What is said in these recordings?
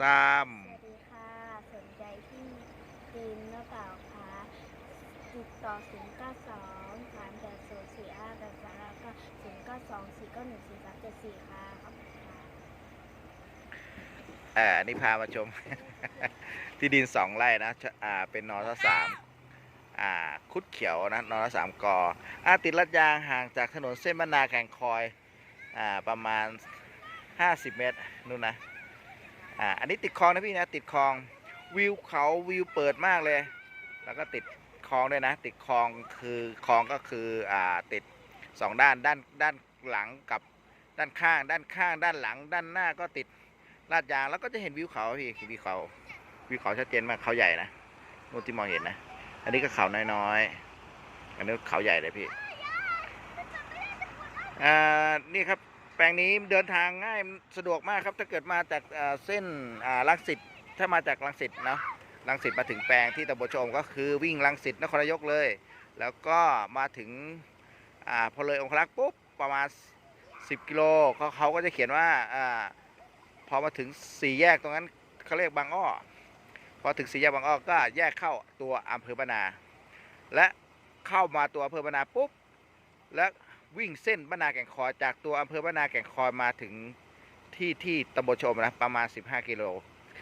สามสวัสดีค่ะ สนใจที่ดินหรือเปล่าคะติดต่อ0 9 2 3 8 0 4 5 8 3แล้วก็0 9 2 4 9 1 4 3 7 4ค่ะขอบคุณค่ะเอ่ออันนี้พามาชม ที่ดินสองไร่นะชอ่าเป็นนอทสามอ่าคุดเขียวนะนอทสามกออ่าติดลัดยางห่างจากถนนเส้นบรรนาแก่งคอยอ่าประมาณ 50 เมตรนู่นนะ อ่าอันนี้ติดคลองนะพี่นะติดคลองวิวเขาวิวเปิดมากเลย แล้วก็ติดคลองด้วยนะ ติดคลองคือคลองก็คืออ่าติดสองด้านด้านด้านหลังกับด้านข้าง ด้านข้าง ด้านหลัง ด้านหน้าก็ติดลาดยางแล้วก็จะเห็นวิวเขาพี่วิวเขาวิวเขาชัดเจนมากเขาใหญ่นะนู่นที่มองเห็นนะ อันนี้ก็เขาน้อยๆอันนี้เขาใหญ่เลยพี่อ่านี่ครับ แปลงนี้เดินทางง่ายสะดวกมากครับ ถ้าเกิดมาจากเส้นลังสิตถ้ามาจากลังสิตเนาะลังสิตมาถึงแปลงที่ตำบลชมก็คือวิ่งลังสิตนครนายกเลย แล้วก็มาถึงอพอเลยองคลักษ์ปุ๊บประมาณ 10 กิโลเขาเขาก็จะเขียนว่าอพอมาถึงสี่แยกตรงนั้นเขาเรียกบางอ้อพอถึงสี่แยกบางอ้อก็แยกเข้าตัวอำเภอบานา และเข้ามาตัวอำเภอบานาปุ๊บแล้ว วิ่งเส้นบานาแก่งคอยจากตัวอำเภอบานาแก่งคอยมาถึงที่ที่ตำบลชมนะประมาณ 15 กิโล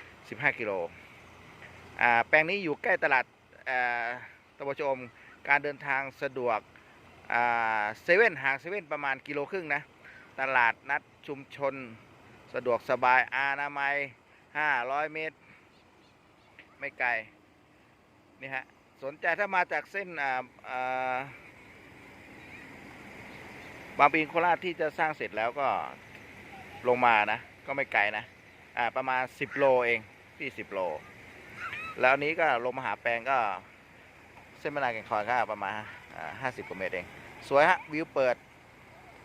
15 กิโลแปลงนี้อยู่ใกล้ตลาดตำบลชมการเดินทางสะดวกเซเว่นห่างเซเว่นประมาณกิโลครึ่งนะ ตลาดนัดชุมชนสะดวกสบายอนาไมัย 500 เมตร ไม่ไกล นี่ฮะ สนใจถ้ามาจากเส้นอ่า บางปีนโคราชที่จะสร้างเสร็จแล้วก็ลงมานะ ก็ไม่ไกลนะอ่าประมาณ 10 โลเองที่10 โล แล้วนี้ก็ลงมาหาแปลงก็เส้นบรรณาแก่งคอยก็ประมาณอ่า50กว่าเมตรเอง สวยฮะวิวเปิด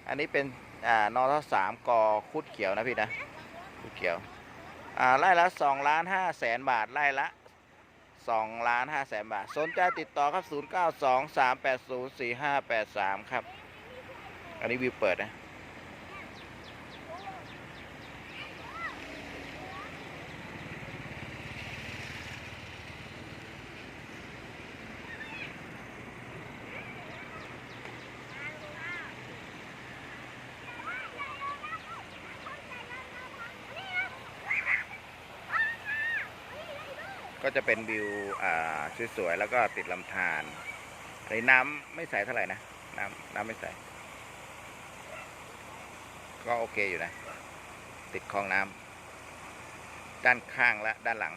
อันนี้เป็นอ่านอทสามกอคุดเขียวนะพี่นะคุดเขียวอ่าไร่ละสองล้านห้าแสนบาทไร่ละสองล้านห้าแสนบาท สนใจติดต่อครับศูนย์เก้าสองสามแปดศูนย์สี่ห้าแปดสามครับ อันนี้วิวเปิดนะก็จะเป็นวิวสวยๆ แล้วก็ติดลำธารในน้ำไม่ใสเท่าไหร่นะ น้ำน้ำไม่ใส ก็โอเคอยู่นะ ติดคลองน้ำด้านข้างและด้านหลัง